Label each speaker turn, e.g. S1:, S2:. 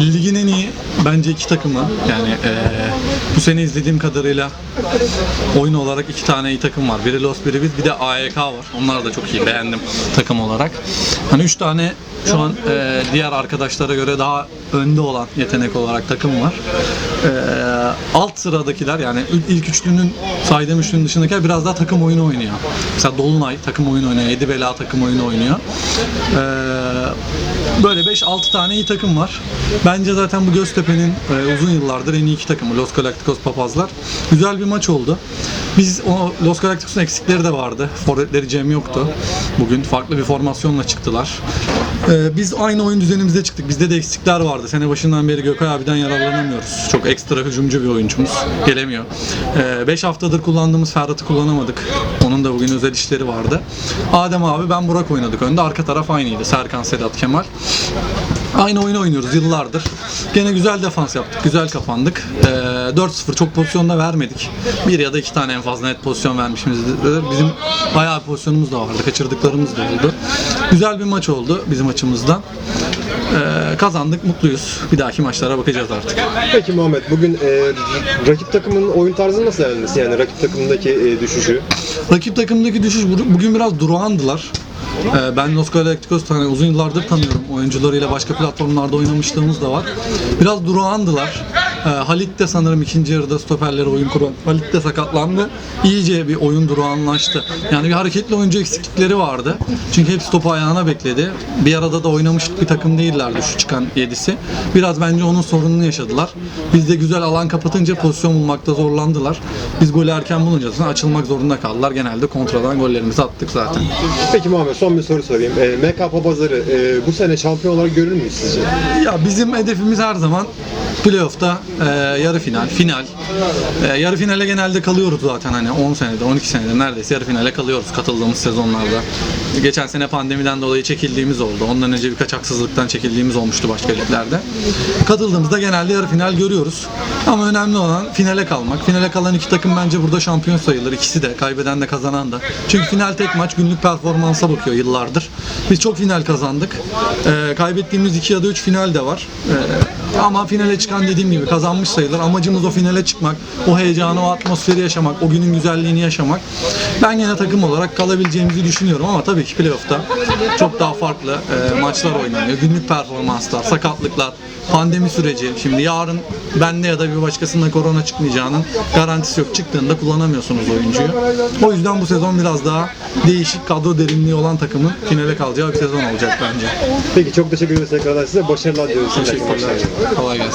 S1: ligin en iyi bence iki takımı. Yani eee, bu sene izlediğim kadarıyla oyun olarak iki tane iyi takım var. Biri Los biri biz, bir de AEK var. Onlar da çok iyi beğendim takım olarak. Hani üç tane şu an eee, diğer arkadaşlara göre daha önde olan yetenek olarak takım var. Eee, alt sıradakiler yani il- ilk üçlünün saydığım üçlünün dışındakiler biraz daha takım oyunu oynuyor. Mesela Dolunay takım oyunu oynuyor. Yedi Bela takım oyunu oynuyor. Eee, böyle 5-6 tane iyi takım var. Bence zaten bu Göztepe'nin e, uzun yıllardır en iyi iki takımı Los Galacticos Papazlar. Güzel bir maç oldu. Biz o Los Galacticos'un eksikleri de vardı. Forvetleri Cem yoktu. Bugün farklı bir formasyonla çıktılar. Ee, biz aynı oyun düzenimizde çıktık. Bizde de eksikler vardı. Sene başından beri Gökay abiden yararlanamıyoruz. Çok ekstra hücumcu bir oyuncumuz. Gelemiyor. 5 haftadır kullandığımız Ferhat'ı kullanamadık. Onun da bugün özel işleri vardı. Adem abi ben Burak oynadık önde. Arka taraf aynıydı. Serkan, Sedat, Kemal. Aynı oyunu oynuyoruz yıllardır. Gene güzel defans yaptık, güzel kapandık. Ee, 4-0 çok pozisyonda vermedik. Bir ya da iki tane en fazla net pozisyon vermişimizdir. Bizim bayağı bir pozisyonumuz da vardı, kaçırdıklarımız da oldu. Güzel bir maç oldu bizim açımızdan. Ee, kazandık, mutluyuz. Bir dahaki maçlara bakacağız artık.
S2: Peki Muhammed bugün e, rakip takımın oyun tarzını nasıl değerlendirirsin? Yani rakip takımdaki e, düşüşü.
S1: Rakip takımdaki düşüş bu- bugün biraz durağandılar. Ee, ben Los Galacticos hani uzun yıllardır tanıyorum. Oyuncularıyla başka platformlarda oynamışlığımız da var. Biraz durağandılar. Ee, Halit de sanırım ikinci yarıda stoperlere oyun kuran. Halit de sakatlandı. İyice bir oyun durağanlaştı. Yani bir hareketli oyuncu eksiklikleri vardı. Çünkü hepsi topu ayağına bekledi. Bir arada da oynamış bir takım değillerdi şu çıkan yedisi. Biraz bence onun sorununu yaşadılar. Biz de güzel alan kapatınca pozisyon bulmakta zorlandılar. Biz golü erken bulunca açılmak zorunda kaldılar. Genelde kontradan gollerimizi attık zaten.
S2: Peki Muhammed son bir soru sorayım. E, MK Papazları e, bu sene şampiyon olarak görür müyüz sizce?
S1: Ya bizim hedefimiz her zaman playoff'ta e, yarı final, final. E, yarı finale genelde kalıyoruz zaten hani 10 senede, 12 senede neredeyse yarı finale kalıyoruz katıldığımız sezonlarda. Geçen sene pandemiden dolayı çekildiğimiz oldu. Ondan önce birkaç haksızlıktan çekildiğimiz olmuştu başka liglerde. Katıldığımızda genelde yarı final görüyoruz. Ama önemli olan finale kalmak. Finale kalan iki takım bence burada şampiyon sayılır. İkisi de, kaybeden de kazanan da. Çünkü final tek maç günlük performansa bakıyor yıllardır. Biz çok final kazandık. E, kaybettiğimiz iki ya da üç final de var. E, ama finale çıkan dediğim gibi kazanmış sayılır. Amacımız o finale çıkmak, o heyecanı, o atmosferi yaşamak, o günün güzelliğini yaşamak. Ben yine takım olarak kalabileceğimizi düşünüyorum ama tabii ki playoff'ta çok daha farklı e, maçlar oynanıyor. Günlük performanslar, sakatlıklar, pandemi süreci. Şimdi yarın bende ya da bir başkasında korona çıkmayacağının garantisi yok. Çıktığında kullanamıyorsunuz oyuncuyu. O yüzden bu sezon biraz daha değişik kadro derinliği olan takımın finale kalacağı bir sezon olacak bence.
S2: Peki çok teşekkür ederiz tekrardan size. Başarılar diliyoruz.
S1: Teşekkürler. Oh, I guess.